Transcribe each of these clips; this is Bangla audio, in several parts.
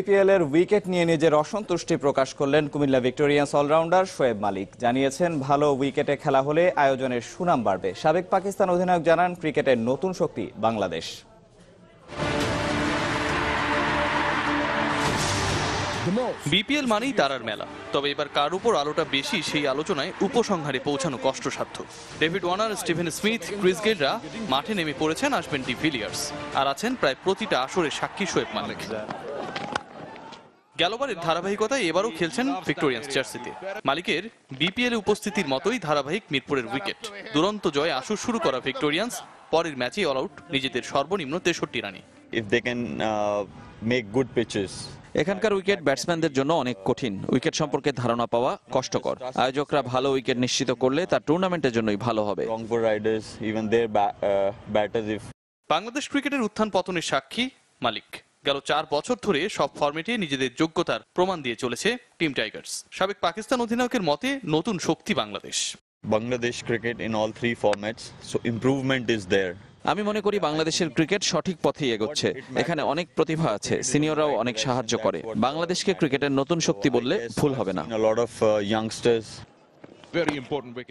বিপিএল এর উইকেট নিয়ে নিজের অসন্তুষ্টি প্রকাশ করলেন কুমিল্লা ভিক্টোরিয়ান্স অলরাউন্ডার শোয়েব মালিক। জানিয়েছেন, ভালো উইকেটে খেলা হলে আয়োজনের সুনাম বাড়বে। সাবেক পাকিস্তান অধিনায়ক জানান ক্রিকেটের নতুন শক্তি বাংলাদেশ। বিপিএল মানেই তারার মেলা। তবে এবার কার উপর আলোটা বেশি সেই আলোচনায় উপসংহারে পৌঁছানো কষ্টসাধ্য। David Warner, Steven Smith, Chris গেলরা মাঠে নেমে পড়েছেন আসবেন ডিভিলিয়ার্স আর আছেন প্রায় প্রতিটা আসরে সাক্ষী শোয়েব মালিক। গেলবারের ধারাবাহিকতায় এবারও খেলছেন ভিক্টোরিয়ান্স জার্সিতে। মালিকের বিপিএল এ উপস্থিতির মতোই ধারাবাহিক মিরপুরের উইকেট। দুরন্ত জয়ে আসর শুরু করা ভিক্টোরিয়ান্স পরের ম্যাচে অল আউট নিজেদের সর্বনিম্ন তেষট্টি রানে। They can uh, make good pitches. এখানকার উইকেট ব্যাটসম্যানদের জন্য অনেক কঠিন। উইকেট সম্পর্কে ধারণা পাওয়া কষ্টকর। আয়োজকরা ভালো উইকেট নিশ্চিত করলে তা টুর্নামেন্টের জন্যই ভালো হবে। uh, বাংলাদেশ ক্রিকেটের উত্থান পতনের সাক্ষী মালিক। গেল চার বছর ধরে সব ফরম্যাটে নিজেদের যোগ্যতার প্রমাণ দিয়ে চলেছে টিম টাইগার্স। সাবেক পাকিস্তান অধিনায়কের মতে নতুন শক্তি Bangladesh. Bangladesh cricket in all three formats, so improvement is there. আমি মনে করি বাংলাদেশের ক্রিকেট সঠিক পথেই এগোচ্ছে। এখানে অনেক প্রতিভা আছে সিনিয়ররাও অনেক সাহায্য করে। বাংলাদেশকে ক্রিকেটের নতুন শক্তি বললে ভুল হবে না। Uh.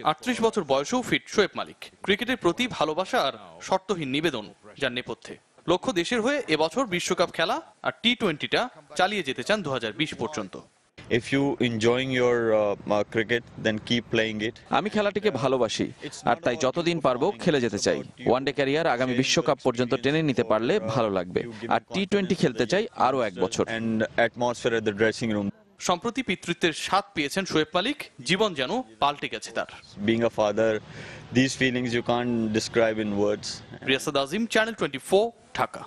আটত্রিশ বছর বয়সেও ফিট শোয়েব মালিক। ক্রিকেটের প্রতি ভালোবাসা আর শর্তহীন নিবেদন যার নেপথ্যে। লক্ষ্য দেশের হয়ে এবছর বিশ্বকাপ খেলা আর টি টোয়েন্টিটা চালিয়ে যেতে চান দু পর্যন্ত If you enjoying your uh, uh, cricket, then keep playing it. আমি খেলাটিকে ভালোবাসি আর তাই যতদিন পারব খেলে যেতে চাই ওয়ানডে ক্যারিয়ার আগামী বিশ্বকাপ পর্যন্ত টেনে নিতে পারলে ভালো লাগবে আর টি টোয়েন্টি খেলতে চাই আরও এক বছর And atmosphere at the dressing room. সম্প্রতি পিতৃত্বের স্বাদ পেয়েছেন শোয়েব মালিক জীবন যেন পাল্টে গেছে তার। Being a father this feelings you can describe in words Riasad Azim channel twenty Dhaka.